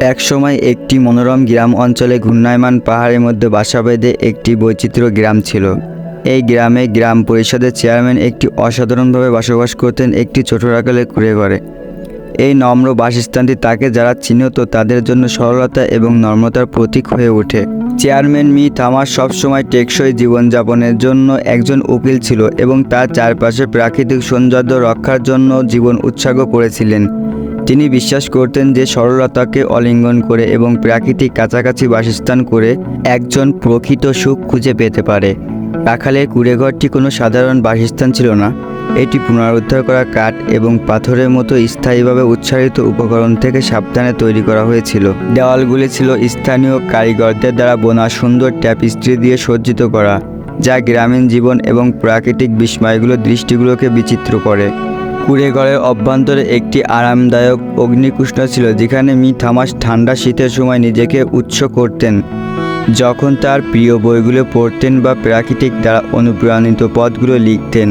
একসময় একটি মনোরম গ্রাম অঞ্চলে ঘূর্ণায়মান পাহাড়ের মধ্যে বাসা বেঁধে একটি বৈচিত্র্য গ্রাম ছিল। এই গ্রামে গ্রাম পরিষদের চেয়ারম্যান একটি অসাধারণভাবে বসবাস করতেন একটি ছোট রাখালে কুড়ে ঘরে। এই নম্র বাসস্থানটি তাকে যারা চিহ্নত তাদের জন্য সরলতা এবং নর্মতার প্রতীক হয়ে ওঠে। চেয়ারম্যান মি থামাস সবসময় টেকসই জীবনযাপনের জন্য একজন উকিল ছিল এবং তার চারপাশে প্রাকৃতিক সৌন্দর্য রক্ষার জন্য জীবন উৎসর্গ করেছিলেন। তিনি বিশ্বাস করতেন যে সরলতাকে অলিঙ্গন করে এবং প্রাকৃতিক কাছাকাছি বাসস্থান করে একজন প্রকৃত সুখ খুঁজে পেতে পারে। রাখালের কুড়েঘরটি কোনো সাধারণ বাসস্থান ছিল না। এটি পুনরুদ্ধার করা কাঠ এবং পাথরের মতো স্থায়ীভাবে উচ্চারিত উপকরণ থেকে সাবধানে তৈরি করা হয়েছিল। দেওয়ালগুলি ছিল স্থানীয় কারিগরদের দ্বারা বোনা সুন্দর ট্যাপিস্ট্রি দিয়ে সজ্জিত করা, যা গ্রামীণ জীবন এবং প্রাকৃতিক বিস্ময়গুলোর দৃষ্টিগুলোকে বিচিত্র করে। কুড়েঘরের অভ্যন্তরে একটি আরামদায়ক অগ্নিকুষ্ণ ছিল, যেখানে মি থামাস ঠান্ডা শীতের সময় নিজেকে উৎস করতেন। যখন তার প্রিয় বইগুলো পড়তেন বা প্রাকৃতিক দ্বারা অনুপ্রাণিত পদগুলো লিখতেন,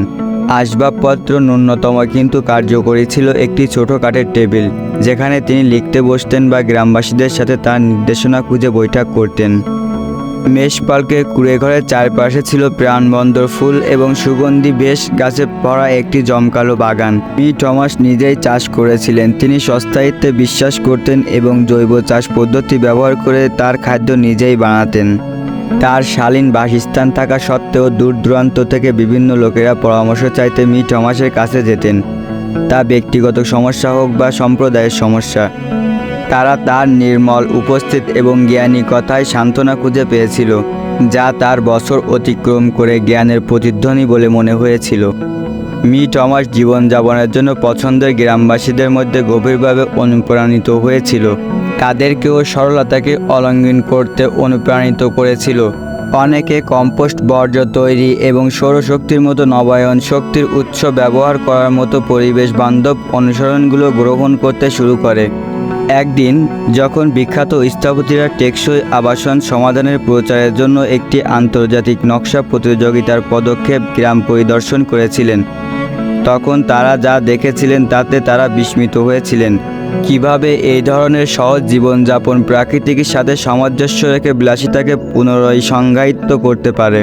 আসবাবপত্র ন্যূনতম কিন্তু কার্যকরী ছিল একটি ছোট কাঠের টেবিল, যেখানে তিনি লিখতে বসতেন বা গ্রামবাসীদের সাথে তার নির্দেশনা খুঁজে বৈঠক করতেন। মেষপালকে কুড়েঘরের চারপাশে ছিল প্রাণবন্দর ফুল এবং সুগন্ধি, বেশ গাছে ভরা একটি জমকালো বাগান। মি টমাস নিজেই চাষ করেছিলেন। তিনি সস্তায়িত্বে বিশ্বাস করতেন এবং জৈব চাষ পদ্ধতি ব্যবহার করে তার খাদ্য নিজেই বানাতেন। তার শালীন বাসস্থান থাকা সত্ত্বেও দূর দূরান্ত থেকে বিভিন্ন লোকেরা পরামর্শ চাইতে মি টমাসের কাছে যেতেন। তা ব্যক্তিগত সমস্যা হোক বা সম্প্রদায়ের সমস্যা। তারা তার নির্মল, উপস্থিত এবং জ্ঞানী কথায় সান্ত্বনা খুঁজে পেয়েছিল, যা তার বছর অতিক্রম করে জ্ঞানের প্রতিধ্বনি বলে মনে হয়েছিল। মি টমাস জীবনযাপনের জন্য পছন্দের গ্রামবাসীদের মধ্যে গভীরভাবে অনুপ্রাণিত হয়েছিল। তাদেরকেও সরলতাকে অলঙ্ঘন করতে অনুপ্রাণিত করেছিল। অনেকে কম্পোস্ট বর্জ্য তৈরি এবং সৌরশক্তির মতো নবায়ন শক্তির উৎস ব্যবহার করার মতো পরিবেশ বান্ধব অনুসরণগুলো গ্রহণ করতে শুরু করে। একদিন, যখন বিখ্যাত স্থপতিরা টেকসই আবাসন সমাধানের প্রচারের জন্য একটি আন্তর্জাতিক নকশা প্রতিযোগিতার পদক্ষেপ গ্রাম পরিদর্শন করেছিলেন, তখন তারা যা দেখেছিলেন তাতে তারা বিস্মিত হয়েছিলেন। কীভাবে এই ধরনের সহজ জীবনযাপন প্রাকৃতিকের সাথে সামঞ্জস্য রেখে বিলাসিতাকে পুনরায় সংজ্ঞায়িত করতে পারে,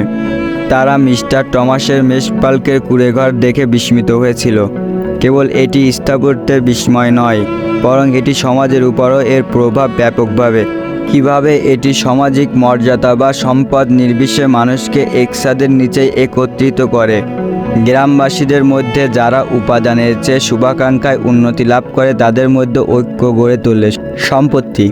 তারা মিস্টার টমাসের মেষপালকের কুড়েঘর দেখে বিস্মিত হয়েছিল। কেবল এটি স্থাপত্যের বিস্ময় নয় বরং এটি সমাজের উপরও এর প্রভাব ব্যাপকভাবে। কীভাবে এটি সামাজিক মর্যাদা বা সম্পদ নির্বিশেষে মানুষকে একসাথের নিচে একত্রিত করে? গ্রামবাসীদের মধ্যে যারা উপাদানের চেয়ে শুভাকাঙ্ক্ষায় উন্নতি লাভ করে, তাদের মধ্যে ঐক্য গড়ে তোলে সম্পত্তি।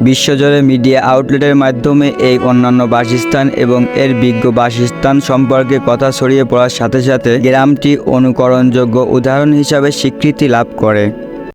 বিশ্বজুড়ে মিডিয়া আউটলেটের মাধ্যমে এই অন্যান্য বাসস্থান এবং এর বিজ্ঞ বাসস্থান সম্পর্কে কথা ছড়িয়ে পড়ার সাথে সাথে গ্রামটি অনুকরণযোগ্য উদাহরণ হিসাবে স্বীকৃতি লাভ করে।